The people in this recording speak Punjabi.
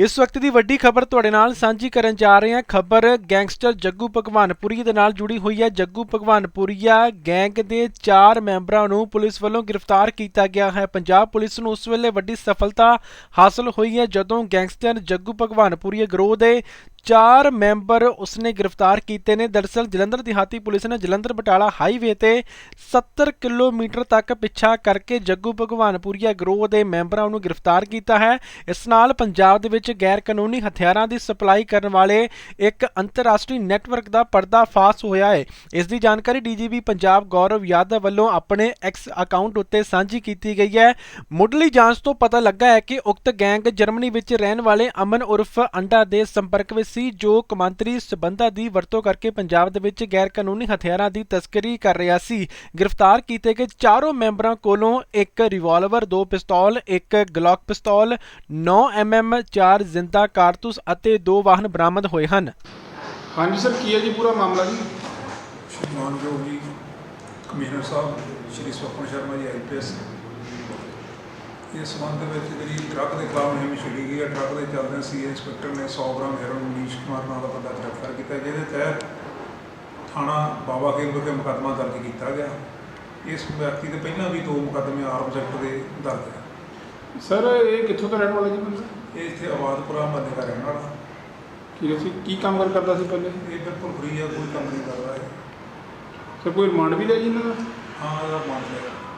ਇਸ ਵਕਤ ਦੀ ਵੱਡੀ ਖਬਰ ਤੁਹਾਡੇ ਨਾਲ ਸਾਂਝੀ ਕਰਨ ਜਾ ਰਹੇ ਹਾਂ। ਖਬਰ ਗੈਂਗਸਟਰ ਜੱਗੂ ਭਗਵਾਨਪੁਰੀ ਦੇ ਨਾਲ ਜੁੜੀ ਹੋਈ ਹੈ। ਜੱਗੂ ਭਗਵਾਨਪੁਰੀਆ ਗੈਂਗ ਦੇ 4 ਮੈਂਬਰਾਂ ਨੂੰ ਪੁਲਿਸ ਵੱਲੋਂ ਗ੍ਰਿਫਤਾਰ ਕੀਤਾ ਗਿਆ ਹੈ। ਪੰਜਾਬ ਪੁਲਿਸ ਨੂੰ ਉਸ ਵੇਲੇ ਵੱਡੀ ਸਫਲਤਾ ਹਾਸਲ ਹੋਈ ਹੈ ਜਦੋਂ ਗੈਂਗਸਟਰ ਜੱਗੂ ਭਗਵਾਨਪੁਰੀਆ ਗਰੋਹ ਦੇ ਚਾਰ ਮੈਂਬਰ ਉਸਨੇ ਗ੍ਰਿਫਤਾਰ ਕੀਤੇ ਨੇ। ਦਰਸਲ ਜਲੰਧਰ ਦਿਹਾਤੀ ਪੁਲਿਸ ਨੇ ਜਲੰਧਰ ਬਟਾਲਾ ਹਾਈਵੇ ਤੇ 70 ਕਿਲੋਮੀਟਰ ਤੱਕ ਪਿੱਛਾ ਕਰਕੇ ਜੱਗੂ ਭਗਵਾਨਪੁਰੀਆ ਗਰੋਹ ਦੇ ਮੈਂਬਰਾਂ ਨੂੰ ਗ੍ਰਿਫਤਾਰ ਕੀਤਾ ਹੈ। ਇਸ ਨਾਲ ਪੰਜਾਬ ਦੇ ਵਿੱਚ ਗੈਰ ਕਾਨੂੰਨੀ ਹਥਿਆਰਾਂ ਦੀ ਸਪਲਾਈ ਕਰਨ ਵਾਲੇ ਇੱਕ ਅੰਤਰਰਾਸ਼ਟਰੀ ਨੈਟਵਰਕ ਦਾ ਪਰਦਾਫਾਸ਼ ਹੋਇਆ ਹੈ। ਇਸ ਦੀ ਜਾਣਕਾਰੀ ਡੀਜੀਪੀ ਪੰਜਾਬ ਗੌਰਵ ਯਾਦਵ ਵੱਲੋਂ ਆਪਣੇ ਐਕਸ ਅਕਾਊਂਟ ਉੱਤੇ ਸਾਂਝੀ ਕੀਤੀ ਗਈ ਹੈ। ਮੁੱਢਲੀ ਜਾਂਚ ਤੋਂ ਪਤਾ ਲੱਗਾ ਹੈ ਕਿ ਉਕਤ ਗੈਂਗ ਜਰਮਨੀ ਵਿੱਚ ਰਹਿਣ ਵਾਲੇ ਅਮਨ ਉਰਫ ਅੰਡਾ ਦੇ ਸੰਪਰਕ ਵਿੱਚ ਸੀ ਜੋ ਕਮਾਂਤਰੀ ਸਬੰਧਾਂ ਦੀ ਵਰਤੋਂ ਕਰਕੇ ਪੰਜਾਬ ਦੇ ਵਿੱਚ ਗੈਰ ਕਾਨੂੰਨੀ ਹਥਿਆਰਾਂ ਦੀ ਤਸਕਰੀ ਕਰ ਰਿਹਾ ਸੀ। ਗ੍ਰਿਫਤਾਰ ਕੀਤੇ ਗਏ ਚਾਰੋਂ ਮੈਂਬਰਾਂ ਕੋਲੋਂ ਇੱਕ ਰਿਵਾਲਵਰ ਦੋ ਪਿਸਤੌਲ ਇੱਕ ਗਲੌਕ ਪਿਸਤੌਲ 9 mm 4 ਜ਼ਿੰਦਾ ਕਾਰਤੂਸ ਅਤੇ ਦੋ ਵਾਹਨ ਬਰਾਮਦ ਹੋਏ ਹਨ। ਹਾਂਜੀ ਸਰ ਕੀ ਹੈ ਜੀ ਪੂਰਾ ਮਾਮਲਾ ਜੀ? ਮਾਨਯੋਗ ਜੀ ਕਮਿਸ਼ਨਰ ਸਾਹਿਬ ਸ਼੍ਰੀ ਸਵਪਨ ਸ਼ਰਮਾ ਜੀ ਆਈਪੀਐਸ ਇਸ ਸੰਬੰਧ ਵਿੱਚ ਜਿਹੜੀ ਟਰੱਕ ਦੇ ਖਿਲਾਫ ਮੁਹਿੰਮ ਛੇੜੀ ਗਈ ਹੈ ਟਰੱਕ ਦੇ ਚੱਲਦਿਆਂ ਸੀ ਇੰਸਪੈਕਟਰ ਨੇ 100 ਗ੍ਰਾਮ ਹੈਰੋਇਨ ਮਨੀਸ਼ ਕੁਮਾਰ ਦਾ ਬੰਦਾ ਗ੍ਰਿਫਤਾਰ ਕੀਤਾ ਜਿਹਦੇ ਤਹਿਤ ਥਾਣਾ ਬਾਬਾ ਖੇਲ ਵਿਖੇ ਮੁਕੱਦਮਾ ਦਰਜ ਕੀਤਾ ਗਿਆ। ਇਸ ਵਿਅਕਤੀ ਦੇ ਪਹਿਲਾਂ ਵੀ ਦੋ ਮੁਕੱਦਮੇ ਆਰਮ ਐਕਟ ਦੇ ਦਰਜ ਹੈ। ਸਰ ਇਹ ਕਿੱਥੋਂ ਦਾ ਰਹਿਣ ਵਾਲਾ ਜੀ ਬੰਦਾ? ਇਹ ਇੱਥੇ ਆਬਾਦਪੁਰਾ ਮਹੱਲੇ ਦਾ ਰਹਿਣ ਵਾਲਾ। ਹੈ ਸੀ ਕੀ ਕੰਮ ਕਾਰ ਕਰਦਾ ਸੀ ਪਹਿਲੇ? ਇਹ ਬਿਲਕੁਲ ਫਰੀ ਆ ਕੋਈ ਕੰਮ ਨਹੀਂ ਕਰਦਾ ਇਹ। ਸਰ ਕੋਈ ਰਿਮਾਂਡ ਵੀ ਲਿਆ ਜੀ ਇਹਨਾਂ ਦਾ? ਹਾਂ ਇਹਦਾ ਮੰਨ ਲਿਆ।